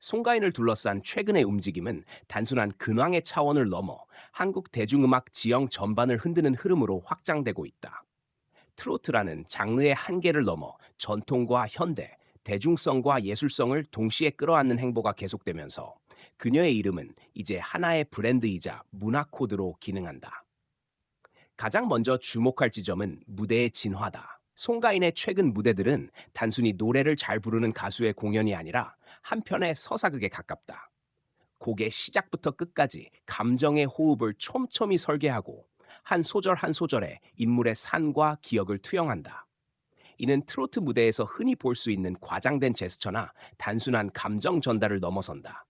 송가인을 둘러싼 최근의 움직임은 단순한 근황의 차원을 넘어 한국 대중음악 지형 전반을 흔드는 흐름으로 확장되고 있다. 트로트라는 장르의 한계를 넘어 전통과 현대, 대중성과 예술성을 동시에 끌어안는 행보가 계속되면서 그녀의 이름은 이제 하나의 브랜드이자 문화 코드로 기능한다. 가장 먼저 주목할 지점은 무대의 진화다. 송가인의 최근 무대들은 단순히 노래를 잘 부르는 가수의 공연이 아니라 한편의 서사극에 가깝다. 곡의 시작부터 끝까지 감정의 호흡을 촘촘히 설계하고 한 소절 한 소절에 인물의 산과 기억을 투영한다. 이는 트로트 무대에서 흔히 볼 수 있는 과장된 제스처나 단순한 감정 전달을 넘어선다.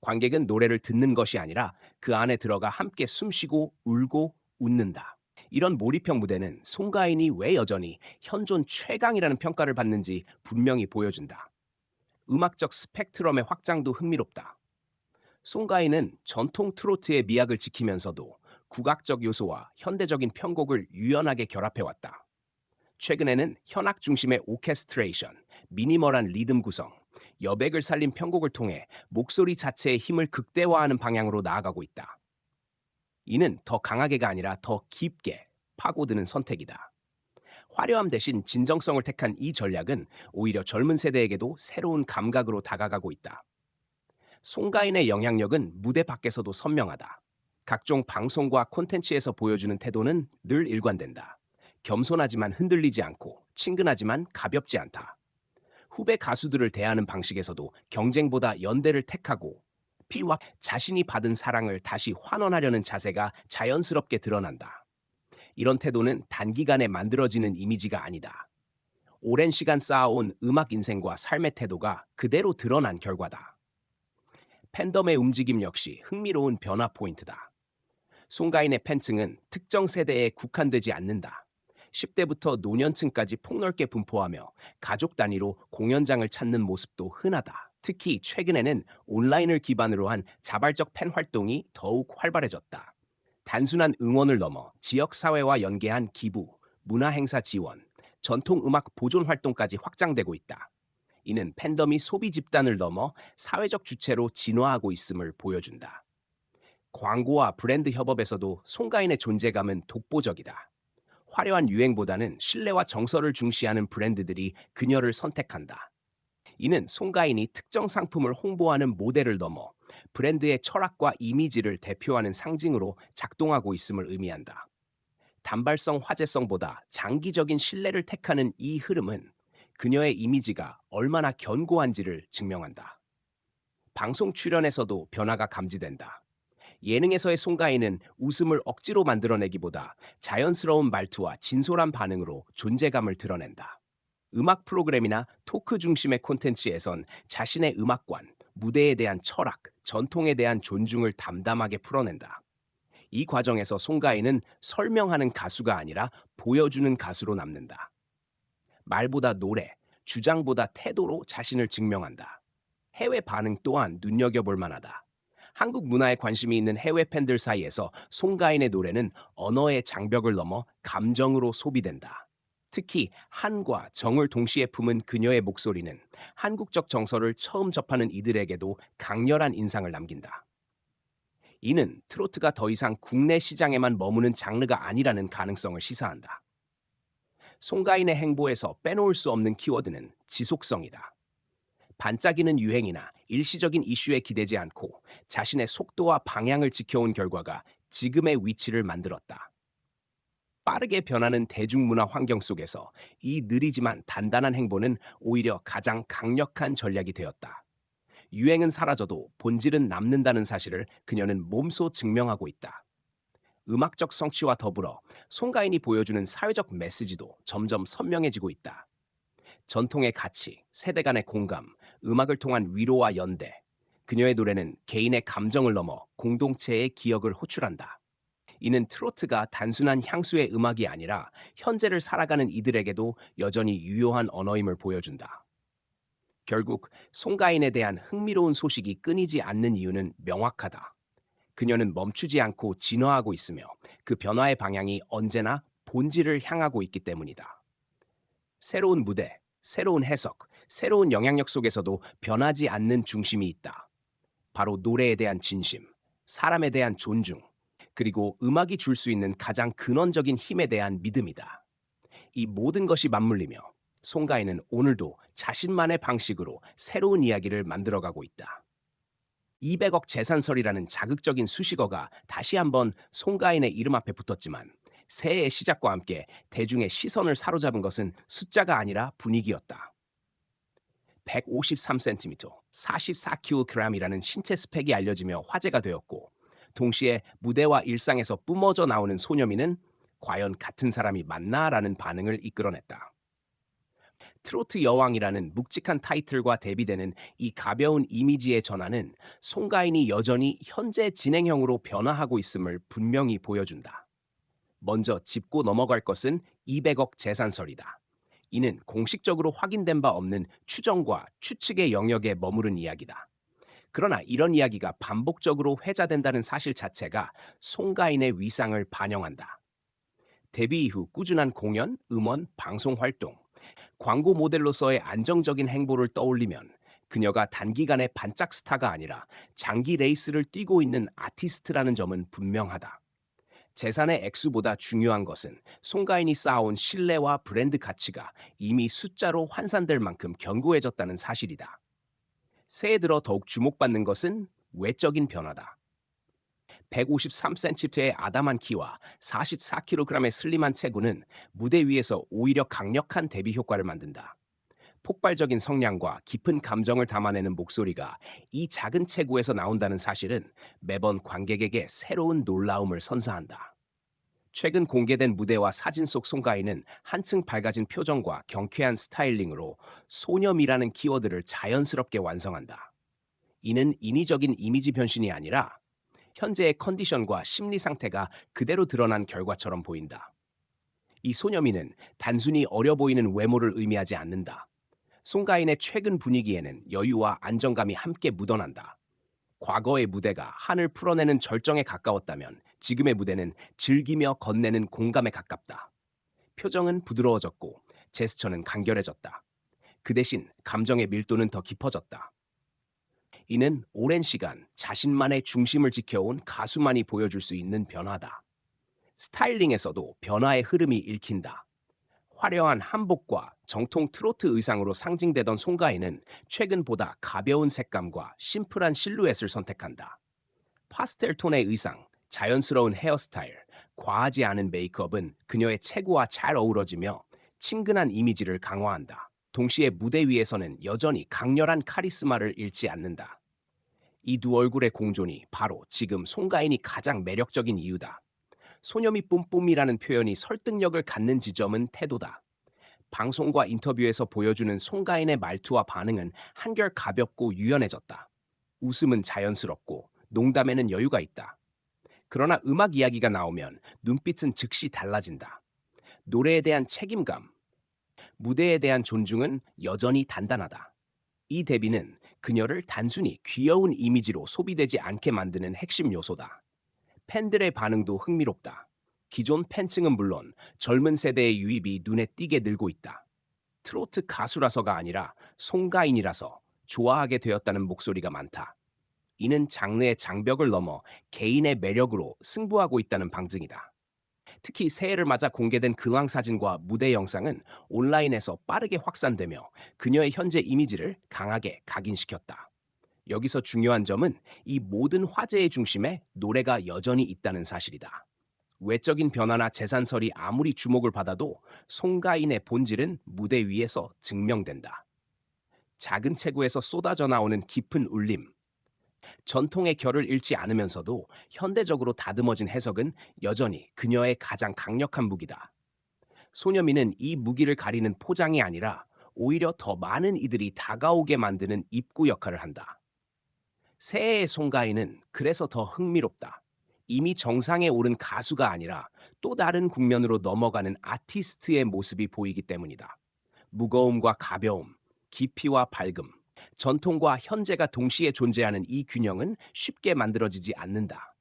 관객은 노래를 듣는 것이 아니라 그 안에 들어가 함께 숨쉬고 울고 웃는다. 이런 몰입형 무대는 송가인이 왜 여전히 현존 최강이라는 평가를 받는지 분명히 보여준다. 음악적 스펙트럼의 확장도 흥미롭다. 송가인은 전통 트로트의 미학을 지키면서도 국악적 요소와 현대적인 편곡을 유연하게 결합해왔다. 최근에는 현악 중심의 오케스트레이션, 미니멀한 리듬 구성, 여백을 살린 편곡을 통해 목소리 자체의 힘을 극대화하는 방향으로 나아가고 있다. 이는 더 강하게가 아니라 더 깊게 파고드는 선택이다. 화려함 대신 진정성을 택한 이 전략은 오히려 젊은 세대에게도 새로운 감각으로 다가가고 있다. 송가인의 영향력은 무대 밖에서도 선명하다. 각종 방송과 콘텐츠에서 보여주는 태도는 늘 일관된다. 겸손하지만 흔들리지 않고 친근하지만 가볍지 않다. 후배 가수들을 대하는 방식에서도 경쟁보다 연대를 택하고 피와 자신이 받은 사랑을 다시 환원하려는 자세가 자연스럽게 드러난다. 이런 태도는 단기간에 만들어지는 이미지가 아니다. 오랜 시간 쌓아온 음악 인생과 삶의 태도가 그대로 드러난 결과다. 팬덤의 움직임 역시 흥미로운 변화 포인트다. 송가인의 팬층은 특정 세대에 국한되지 않는다. 10대부터 노년층까지 폭넓게 분포하며 가족 단위로 공연장을 찾는 모습도 흔하다. 특히 최근에는 온라인을 기반으로 한 자발적 팬 활동이 더욱 활발해졌다. 단순한 응원을 넘어 지역 사회와 연계한 기부, 문화 행사 지원, 전통 음악 보존 활동까지 확장되고 있다. 이는 팬덤이 소비 집단을 넘어 사회적 주체로 진화하고 있음을 보여준다. 광고와 브랜드 협업에서도 송가인의 존재감은 독보적이다. 화려한 유행보다는 신뢰와 정서를 중시하는 브랜드들이 그녀를 선택한다. 이는 송가인이 특정 상품을 홍보하는 모델을 넘어 브랜드의 철학과 이미지를 대표하는 상징으로 작동하고 있음을 의미한다. 단발성 화제성보다 장기적인 신뢰를 택하는 이 흐름은 그녀의 이미지가 얼마나 견고한지를 증명한다. 방송 출연에서도 변화가 감지된다. 예능에서의 송가인은 웃음을 억지로 만들어내기보다 자연스러운 말투와 진솔한 반응으로 존재감을 드러낸다. 음악 프로그램이나 토크 중심의 콘텐츠에선 자신의 음악관, 무대에 대한 철학, 전통에 대한 존중을 담담하게 풀어낸다. 이 과정에서 송가인은 설명하는 가수가 아니라 보여주는 가수로 남는다. 말보다 노래, 주장보다 태도로 자신을 증명한다. 해외 반응 또한 눈여겨볼 만하다. 한국 문화에 관심이 있는 해외 팬들 사이에서 송가인의 노래는 언어의 장벽을 넘어 감정으로 소비된다. 특히 한과 정을 동시에 품은 그녀의 목소리는 한국적 정서를 처음 접하는 이들에게도 강렬한 인상을 남긴다. 이는 트로트가 더 이상 국내 시장에만 머무는 장르가 아니라는 가능성을 시사한다. 송가인의 행보에서 빼놓을 수 없는 키워드는 지속성이다. 반짝이는 유행이나 일시적인 이슈에 기대지 않고 자신의 속도와 방향을 지켜온 결과가 지금의 위치를 만들었다. 빠르게 변하는 대중문화 환경 속에서 이 느리지만 단단한 행보는 오히려 가장 강력한 전략이 되었다. 유행은 사라져도 본질은 남는다는 사실을 그녀는 몸소 증명하고 있다. 음악적 성취와 더불어 송가인이 보여주는 사회적 메시지도 점점 선명해지고 있다. 전통의 가치, 세대 간의 공감, 음악을 통한 위로와 연대. 그녀의 노래는 개인의 감정을 넘어 공동체의 기억을 호출한다. 이는 트로트가 단순한 향수의 음악이 아니라 현재를 살아가는 이들에게도 여전히 유효한 언어임을 보여준다. 결국 송가인에 대한 흥미로운 소식이 끊이지 않는 이유는 명확하다. 그녀는 멈추지 않고 진화하고 있으며 그 변화의 방향이 언제나 본질을 향하고 있기 때문이다. 새로운 무대, 새로운 해석, 새로운 영향력 속에서도 변하지 않는 중심이 있다. 바로 노래에 대한 진심, 사람에 대한 존중, 그리고 음악이 줄 수 있는 가장 근원적인 힘에 대한 믿음이다. 이 모든 것이 맞물리며 송가인은 오늘도 자신만의 방식으로 새로운 이야기를 만들어가고 있다. 200억 재산설이라는 자극적인 수식어가 다시 한번 송가인의 이름 앞에 붙었지만 새해의 시작과 함께 대중의 시선을 사로잡은 것은 숫자가 아니라 분위기였다. 153cm, 44kg이라는 신체 스펙이 알려지며 화제가 되었고 동시에 무대와 일상에서 뿜어져 나오는 소녀미는 과연 같은 사람이 맞나라는 반응을 이끌어냈다. 트로트 여왕이라는 묵직한 타이틀과 대비되는 이 가벼운 이미지의 전환은 송가인이 여전히 현재 진행형으로 변화하고 있음을 분명히 보여준다. 먼저 짚고 넘어갈 것은 200억 재산설이다. 이는 공식적으로 확인된 바 없는 추정과 추측의 영역에 머무른 이야기다. 그러나 이런 이야기가 반복적으로 회자된다는 사실 자체가 송가인의 위상을 반영한다. 데뷔 이후 꾸준한 공연, 음원, 방송 활동, 광고 모델로서의 안정적인 행보를 떠올리면 그녀가 단기간에 반짝 스타가 아니라 장기 레이스를 뛰고 있는 아티스트라는 점은 분명하다. 재산의 액수보다 중요한 것은 송가인이 쌓아온 신뢰와 브랜드 가치가 이미 숫자로 환산될 만큼 견고해졌다는 사실이다. 새해 들어 더욱 주목받는 것은 외적인 변화다. 153cm의 아담한 키와 44kg의 슬림한 체구는 무대 위에서 오히려 강력한 대비 효과를 만든다. 폭발적인 성량과 깊은 감정을 담아내는 목소리가 이 작은 체구에서 나온다는 사실은 매번 관객에게 새로운 놀라움을 선사한다. 최근 공개된 무대와 사진 속 송가인은 한층 밝아진 표정과 경쾌한 스타일링으로 소념이라는 키워드를 자연스럽게 완성한다. 이는 인위적인 이미지 변신이 아니라 현재의 컨디션과 심리 상태가 그대로 드러난 결과처럼 보인다. 이 소녀미는 단순히 어려 보이는 외모를 의미하지 않는다. 송가인의 최근 분위기에는 여유와 안정감이 함께 묻어난다. 과거의 무대가 한을 풀어내는 절정에 가까웠다면 지금의 무대는 즐기며 건네는 공감에 가깝다. 표정은 부드러워졌고 제스처는 간결해졌다. 그 대신 감정의 밀도는 더 깊어졌다. 이는 오랜 시간 자신만의 중심을 지켜온 가수만이 보여줄 수 있는 변화다. 스타일링에서도 변화의 흐름이 읽힌다. 화려한 한복과 정통 트로트 의상으로 상징되던 송가인은 최근보다 가벼운 색감과 심플한 실루엣을 선택한다. 파스텔 톤의 의상, 자연스러운 헤어스타일, 과하지 않은 메이크업은 그녀의 체구와 잘 어우러지며 친근한 이미지를 강화한다. 동시에 무대 위에서는 여전히 강렬한 카리스마를 잃지 않는다. 이 두 얼굴의 공존이 바로 지금 송가인이 가장 매력적인 이유다. 소녀미 뿜뿜이라는 표현이 설득력을 갖는 지점은 태도다. 방송과 인터뷰에서 보여주는 송가인의 말투와 반응은 한결 가볍고 유연해졌다. 웃음은 자연스럽고 농담에는 여유가 있다. 그러나 음악 이야기가 나오면 눈빛은 즉시 달라진다. 노래에 대한 책임감, 무대에 대한 존중은 여전히 단단하다. 이 데뷔는 그녀를 단순히 귀여운 이미지로 소비되지 않게 만드는 핵심 요소다. 팬들의 반응도 흥미롭다. 기존 팬층은 물론 젊은 세대의 유입이 눈에 띄게 늘고 있다. 트로트 가수라서가 아니라 송가인이라서 좋아하게 되었다는 목소리가 많다. 이는 장르의 장벽을 넘어 개인의 매력으로 승부하고 있다는 방증이다. 특히 새해를 맞아 공개된 근황 사진과 무대 영상은 온라인에서 빠르게 확산되며 그녀의 현재 이미지를 강하게 각인시켰다. 여기서 중요한 점은 이 모든 화제의 중심에 노래가 여전히 있다는 사실이다. 외적인 변화나 재산설이 아무리 주목을 받아도 송가인의 본질은 무대 위에서 증명된다. 작은 체구에서 쏟아져 나오는 깊은 울림, 전통의 결을 잃지 않으면서도 현대적으로 다듬어진 해석은 여전히 그녀의 가장 강력한 무기다. 소녀미는 이 무기를 가리는 포장이 아니라 오히려 더 많은 이들이 다가오게 만드는 입구 역할을 한다. 새해의 송가인은 그래서 더 흥미롭다. 이미 정상에 오른 가수가 아니라 또 다른 국면으로 넘어가는 아티스트의 모습이 보이기 때문이다. 무거움과 가벼움, 깊이와 밝음, 전통과 현재가 동시에 존재하는 이 균형은 쉽게 만들어지지 않는다.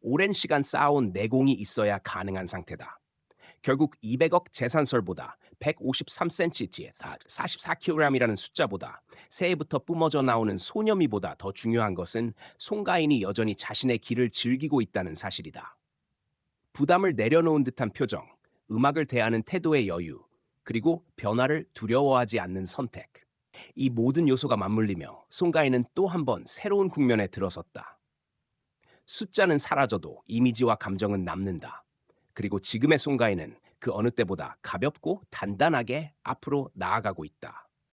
오랜 시간 쌓아온 내공이 있어야 가능한 상태다. 결국 200억 재산설보다 153cm, 44kg이라는 숫자보다 새해부터 뿜어져 나오는 소념이보다 더 중요한 것은 송가인이 여전히 자신의 길을 즐기고 있다는 사실이다. 부담을 내려놓은 듯한 표정, 음악을 대하는 태도의 여유, 그리고 변화를 두려워하지 않는 선택. 이 모든 요소가 맞물리며 송가인은 또 한 번 새로운 국면에 들어섰다. 숫자는 사라져도 이미지와 감정은 남는다. 그리고 지금의 송가인은 그 어느 때보다 가볍고 단단하게 앞으로 나아가고 있다.